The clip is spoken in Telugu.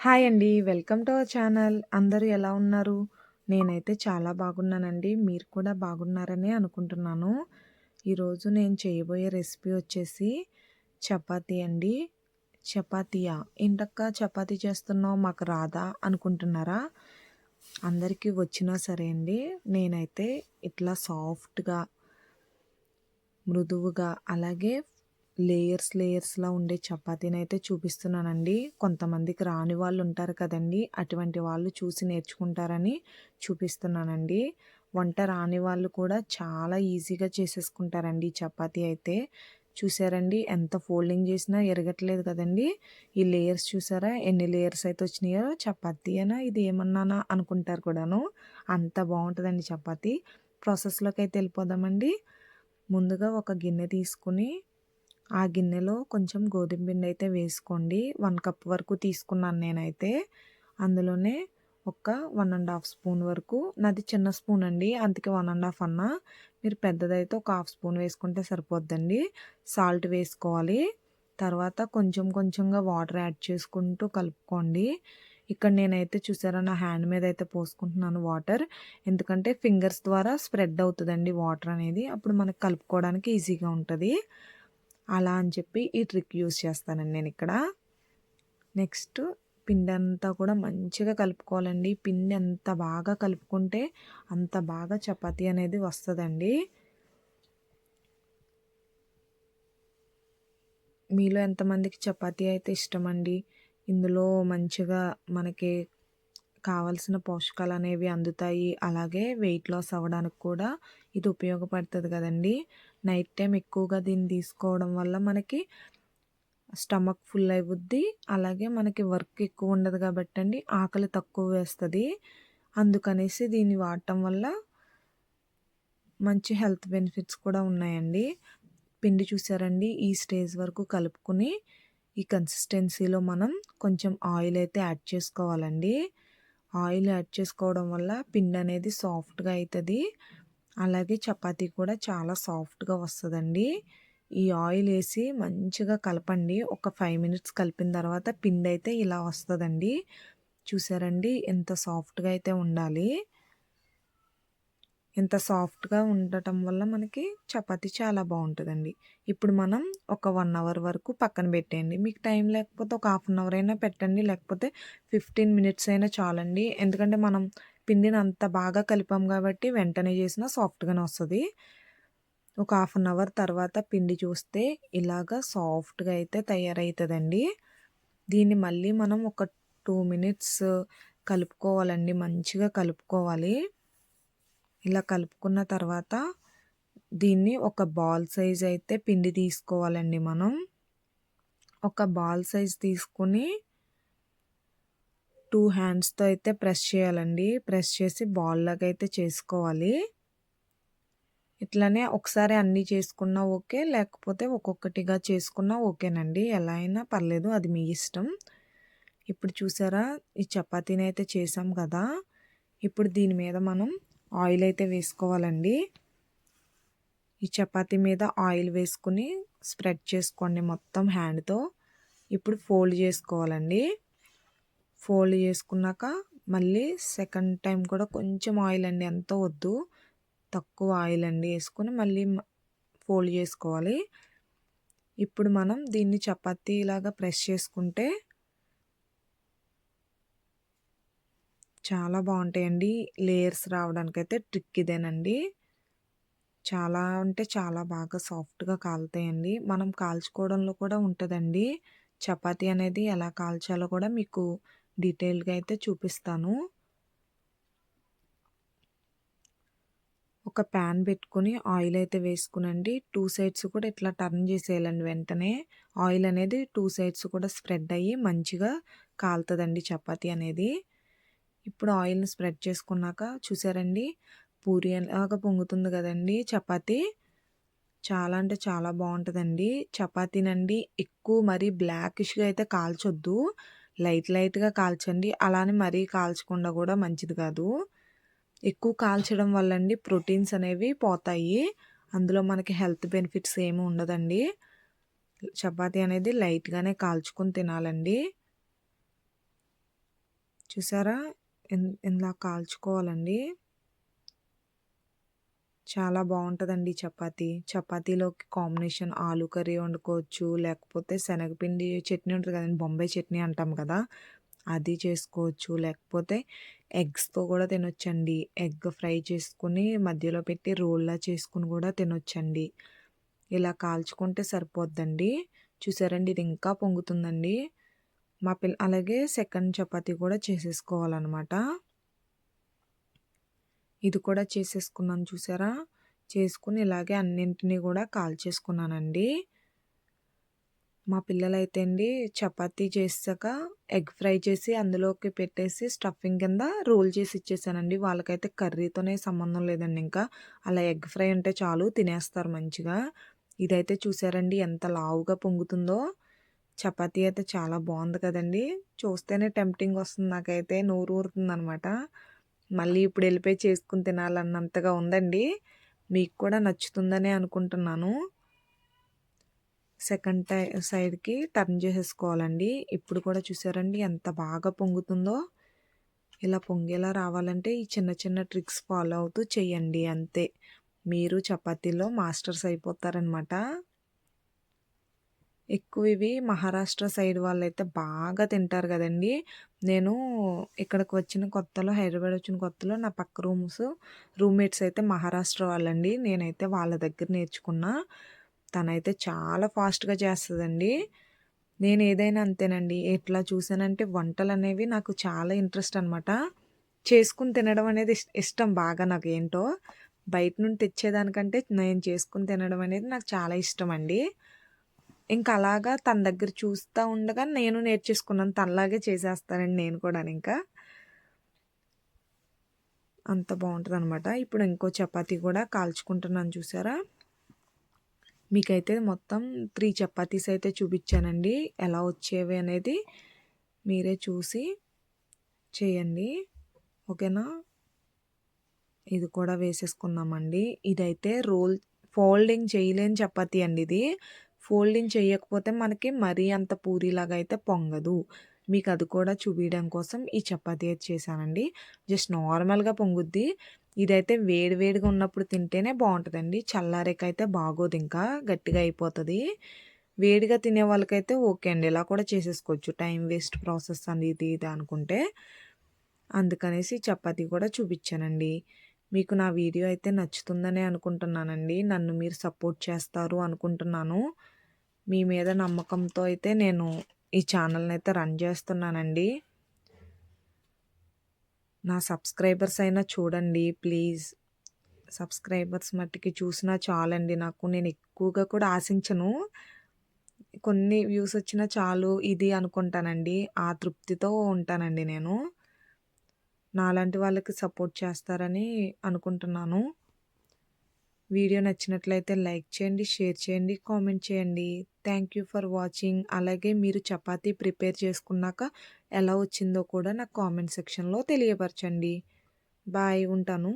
హాయ్ అండి. Welcome to our channel. అందరూ ఎలా ఉన్నారు? నేనైతే చాలా బాగున్నానండి. మీరు కూడా బాగున్నారని అనుకుంటున్నాను. ఈరోజు నేను చేయబోయే రెసిపీ వచ్చేసి చపాతీ అండి. చపాతీయా? ఏంటక్కా చపాతీ చేస్తున్నావు మాకు రాదా అనుకుంటున్నారా? అందరికీ వచ్చినా సరే అండి. నేనైతే ఇట్లా సాఫ్ట్‌గా మృదువుగా అలాగే లేయర్స్ లేయర్స్‌లా ఉండే చపాతీనైతే చూపిస్తున్నానండి. కొంతమందికి రాని వాళ్ళు ఉంటారు కదండీ! అటువంటి వాళ్ళు చూసి నేర్చుకుంటారని చూపిస్తున్నానండి. వంట రాని వాళ్ళు కూడా చాలా ఈజీగా చేసేసుకుంటారండి ఈ చపాతీ అయితే. చూసారండి ఎంత ఫోల్డింగ్ చేసినా ఎరగట్లేదు కదండీ! ఈ లేయర్స్ చూసారా ఎన్ని లేయర్స్ అయితే వచ్చినాయో చపాతీ అయినా ఇది ఏమన్నానా అనుకుంటారు కూడాను. అంత బాగుంటుందండి చపాతీ. ప్రాసెస్‌లోకి అయితే వెళ్ళిపోదామండి. ముందుగా ఒక గిన్నె తీసుకొని ఆ గిన్నెలో కొంచెం గోధుమ పిండి అయితే వేసుకోండి. వన్ కప్ వరకు తీసుకున్నాను నేనైతే. అందులోనే ఒక వన్ అండ్ హాఫ్ స్పూన్ వరకు నాది చిన్న స్పూన్ అండి. అందుకే వన్ అండ్ హాఫ్ అన్నా. మీరు పెద్దదైతే ఒక హాఫ్ స్పూన్ వేసుకుంటే సరిపోద్దండి. సాల్ట్ వేసుకోవాలి. తర్వాత కొంచెం కొంచెంగా వాటర్ యాడ్ చేసుకుంటూ కలుపుకోండి. ఇక్కడ నేనైతే చూసారా నా హ్యాండ్ మీద అయితే పోసుకుంటున్నాను వాటర్. ఎందుకంటే ఫింగర్స్ ద్వారా స్ప్రెడ్ అవుతుందండి వాటర్ అనేది. అప్పుడు మనకు కలుపుకోవడానికి ఈజీగా ఉంటుంది అలా అని చెప్పి ఈ ట్రిక్ యూస్ చేస్తానండి ఇక్కడ నెక్స్ట్ పిండి అంతా కూడా మంచిగా కలుపుకోవాలండి. పిండి ఎంత బాగా కలుపుకుంటే అంత బాగా చపాతీ అనేది వస్తుందండి మీలో ఎంతమందికి చపాతీ అయితే ఇష్టమండి? ఇందులో మంచిగా మనకి కావాల్సిన పోషకాలనేవి అందుతాయి. అలాగే వెయిట్ లాస్ అవ్వడానికి కూడా ఇది ఉపయోగపడుతుంది కదండీ! నైట్ టైం ఎక్కువగా దీన్ని తీసుకోవడం వల్ల మనకి స్టమక్ ఫుల్ అయిపోద్ది. అలాగే మనకి వర్క్ ఎక్కువ ఉండదు కాబట్టి అండి ఆకలి తక్కువ వేస్తుంది అందుకనేసి దీన్ని వాడటం వల్ల మంచి హెల్త్ బెనిఫిట్స్ కూడా ఉన్నాయండి. పిండి చూసారండి ఈ స్టేజ్ వరకు కలుపుకొని ఈ కన్సిస్టెన్సీలో మనం కొంచెం ఆయిల్ అయితే యాడ్ చేసుకోవాలండి. ఆయిల్ యాడ్ చేసుకోవడం వల్ల పిండి అనేది సాఫ్ట్‌గా అవుతుంది అలాగే చపాతీ కూడా చాలా సాఫ్ట్‌గా వస్తుందండి ఈ ఆయిల్ వేసి మంచిగా కలపండి. ఒక ఫైవ్ మినిట్స్ కలిపిన తర్వాత పిండి అయితే ఇలా వస్తుందండి చూసారండి ఎంత సాఫ్ట్‌గా అయితే ఉండాలి. ఇంత సాఫ్ట్‌గా ఉండటం వల్ల మనకి చపాతి చాలా బాగుంటుందండి ఇప్పుడు మనం ఒక వన్ అవర్ వరకు పక్కన పెట్టేయండి. మీకు టైం లేకపోతే ఒక హాఫ్ అన్ అవర్ అయినా పెట్టండి. లేకపోతే 15 మినిట్స్ అయినా చాలండి. ఎందుకంటే మనం పిండిని అంత బాగా కలిపాం కాబట్టి వెంటనే చేసినా సాఫ్ట్‌గానే వస్తుంది ఒక హాఫ్ అన్ అవర్ తర్వాత పిండి చూస్తే ఇలాగ సాఫ్ట్‌గా అయితే తయారవుతుందండి దీన్ని మళ్ళీ మనం ఒక టూ మినిట్స్ కలుపుకోవాలండి. మంచిగా కలుపుకోవాలి. ఇలా కలుపుకున్న తర్వాత దీన్ని ఒక బాల్ సైజ్ అయితే పిండి తీసుకోవాలండి మనం. ఒక బాల్ సైజ్ తీసుకొని టూ హ్యాండ్స్‌తో అయితే ప్రెస్ చేయాలండి. ప్రెస్ చేసి బాల్ లాగా అయితే చేసుకోవాలి. ఇట్లానే ఒకసారి అన్నీ చేసుకున్నా ఓకే. లేకపోతే ఒక్కొక్కటిగా చేసుకున్నా ఓకేనండి. ఎలా అయినా పర్లేదు అది మీ ఇష్టం. ఇప్పుడు చూసారా ఈ చపాతీని అయితే చేసాం కదా! ఇప్పుడు దీని మీద మనం ఆయిల్ అయితే వేసుకోవాలండి. ఈ చపాతి మీద ఆయిల్ వేసుకొని స్ప్రెడ్ చేసుకోండి మొత్తం హ్యాండ్‌తో. ఇప్పుడు ఫోల్డ్ చేసుకోవాలండి. ఫోల్డ్ చేసుకున్నాక మళ్ళీ సెకండ్ టైం కూడా కొంచెం ఆయిల్ అండి ఎంతో వద్దు. తక్కువ ఆయిల్ అండి వేసుకుని మళ్ళీ ఫోల్డ్ చేసుకోవాలి. ఇప్పుడు మనం దీన్ని చపాతీలాగా ప్రెస్ చేసుకుంటే చాలా బాగుంటాయండి లేయర్స్ రావడానికైతే ట్రిక్ ఇదేనండి. చాలా అంటే చాలా బాగా సాఫ్ట్‌గా కాలుతాయండి. మనం కాల్చుకోవడంలో కూడా ఉంటుందండి చపాతీ అనేది ఎలా కాల్చాలో కూడా మీకు డీటెయిల్‌గా అయితే చూపిస్తాను. ఒక ప్యాన్ పెట్టుకుని ఆయిల్ అయితే వేసుకునండి టూ సైడ్స్ కూడా ఇట్లా టర్న్ చేసేయాలండి వెంటనే. ఆయిల్ అనేది టూ సైడ్స్ కూడా స్ప్రెడ్ అయ్యి మంచిగా కాలుతుందండి చపాతీ అనేది. ఇప్పుడు ఆయిల్‌ని స్ప్రెడ్ చేసుకున్నాక చూసారండి పూరి లాగా పొంగుతుంది కదండి చపాతి చాలా అంటే చాలా బాగుంటుందండి చపాతీనండి ఎక్కువ మరీ బ్లాకిష్‌గా అయితే కాల్చొద్దు. లైట్ లైట్‌గా కాల్చండి. అలానే మరీ కాల్చకుండా కూడా మంచిది కాదు. ఎక్కువ కాల్చడం వల్ల అండి ప్రోటీన్స్ అనేవి పోతాయి. అందులో మనకి హెల్త్ బెనిఫిట్స్ ఏమి ఉండదండి. చపాతీ అనేది లైట్‌గానే కాల్చుకొని తినాలండి. చూసారా? ఇన్ ఇలా కాల్చుకోవాలండి. చాలా బాగుంటుందండి చపాతి చపాతీలోకి కాంబినేషన్ ఆలు కర్రీ వండుకోవచ్చు. లేకపోతే శనగపిండి చట్నీ ఉంటుంది కదండి బొంబాయి చట్నీ అంటాం కదా! అది చేసుకోవచ్చు. లేకపోతే ఎగ్స్‌తో కూడా తినొచ్చండి. ఎగ్ ఫ్రై చేసుకుని మధ్యలో పెట్టి రోల్‌లా చేసుకొని కూడా తినొచ్చండి. ఇలా కాల్చుకుంటే సరిపోద్దండి. చూసారండి ఇది ఇంకా పొంగుతుందండి. మా పిల్ల అలాగే సెకండ్ చపాతీ కూడా చేసేసుకోవాలనమాట. ఇది కూడా చేసేసుకున్నాను చూసారా? చేసుకుని ఇలాగే అన్నింటినీ కూడా కాల్చేసుకున్నానండి. మా పిల్లలైతే అండి చపాతీ చేసాక ఎగ్ ఫ్రై చేసి అందులోకి పెట్టేసి స్టఫింగ్ కింద రోల్ చేసి ఇచ్చేసానండి. వాళ్ళకైతే కర్రీతోనే సంబంధం లేదండి ఇంకా. అలా ఎగ్ ఫ్రై ఉంటే చాలు తినేస్తారు మంచిగా. ఇదైతే చూసారండి ఎంత లావుగా పొంగుతుందో. చపాతీ అయితే చాలా బాగుంది కదండీ! చూస్తేనే టెంప్టింగ్ వస్తుంది నాకైతే నోరు ఊరుతుందనమాట. మళ్ళీ ఇప్పుడు వెళ్ళిపోయి చేసుకుని తినాలన్నంతగా ఉందండి. మీకు కూడా నచ్చుతుందనే అనుకుంటున్నాను. సెకండ్ టై సైడ్‌కి టర్న్ చేసేసుకోవాలండి. ఇప్పుడు కూడా చూసారండి ఎంత బాగా పొంగుతుందో. ఇలా పొంగేలా రావాలంటే ఈ చిన్న చిన్న ట్రిక్స్ ఫాలో అవుతూ చేయండి అంతే. మీరు చపాతీలో మాస్టర్స్ అయిపోతారనమాట. ఎక్కువ ఇవి మహారాష్ట్ర సైడ్ వాళ్ళైతే బాగా తింటారు కదండీ! నేను ఇక్కడికి వచ్చిన కొత్తలో హైదరాబాద్ వచ్చిన కొత్తలో నా పక్క రూమ్స్ రూమ్‌మేట్స్ అయితే మహారాష్ట్ర వాళ్ళండి. నేనైతే వాళ్ళ దగ్గర నేర్చుకున్నా. తనైతే చాలా ఫాస్ట్‌గా చేస్తుందండి నేను ఏదైనా అంతేనండి. ఎట్లా చూసానంటే వంటలు అనేవి నాకు చాలా ఇంట్రెస్ట్ అనమాట. చేసుకుని తినడం అనేది ఇష్టం బాగా నాకేంటో. బయట నుండి తెచ్చేదానికంటే నేను చేసుకుని తినడం అనేది నాకు చాలా ఇష్టం అండి ఇంకా అలాగా తన దగ్గర చూస్తా ఉండగా నేను నేర్చేసుకున్నాను. తనలాగే చేసేస్తానండి నేను కూడా ఇంకా అంత బావుంటదనమాట. ఇప్పుడు ఇంకో చపాతీ కూడా కాల్చుకుంటున్నాను చూసారా? మీకైతే మొత్తం త్రీ చపాతీస్ అయితే చూపించానండి ఎలా వచ్చేవి అనేది మీరే చూసి చేయండి. ఓకేనా? ఇది కూడా వేసేసుకుందామండి. ఇదైతే రోల్ ఫోల్డింగ్ చేయలేని చపాతీ అండి ఇది. ఫోల్డింగ్ చేయకపోతే మనకి మరీ అంత పూరీలాగా అయితే పొంగదు. మీకు అది కూడా చూపించడం కోసం ఈ చపాతీ అయితే చేశానండి. జస్ట్ నార్మల్‌గా పొంగుద్ది. ఇదైతే వేడివేడిగా ఉన్నప్పుడు తింటేనే బాగుంటుందండి చల్లారేకైతే బాగోదు ఇంకా గట్టిగా అయిపోతుంది వేడిగా తినే వాళ్ళకైతే ఓకే అండి. ఇలా కూడా చేసేసుకోవచ్చు. టైం వేస్ట్ ప్రాసెస్ అని ఇది ఇది అనుకుంటే. అందుకనేసి చపాతీ కూడా చూపించానండి మీకు నా వీడియో అయితే నచ్చుతుందనే అనుకుంటున్నానండి. నన్ను మీరు సపోర్ట్ చేస్తారు అనుకుంటున్నాను. మీ మీద నమ్మకంతో అయితే నేను ఈ ఛానల్‌ని అయితే రన్ చేస్తున్నానండి. నా సబ్స్క్రైబర్స్ అయినా చూడండి ప్లీజ్. సబ్స్క్రైబర్స్ మట్టికి చూసినా చాలండి నాకు. నేను ఎక్కువగా కూడా ఆశించను. కొన్ని వ్యూస్ వచ్చినా చాలు ఇది అనుకుంటానండి. ఆ తృప్తితో ఉంటానండి నేను. నాలాంటి వాళ్ళకి సపోర్ట్ చేస్తారని అనుకుంటున్నాను. వీడియో నచ్చినట్లయితే లైక్ చేయండి, షేర్ చేయండి, కామెంట్ చేయండి. Thank you for watching. అలాగే మీరు చపాతీ ప్రిపేర్ చేసుకున్నాక ఎలా వచ్చిందో కూడా నాకు కామెంట్ సెక్షన్‌లో తెలియపరచండి. బాయ్. ఉంటాను.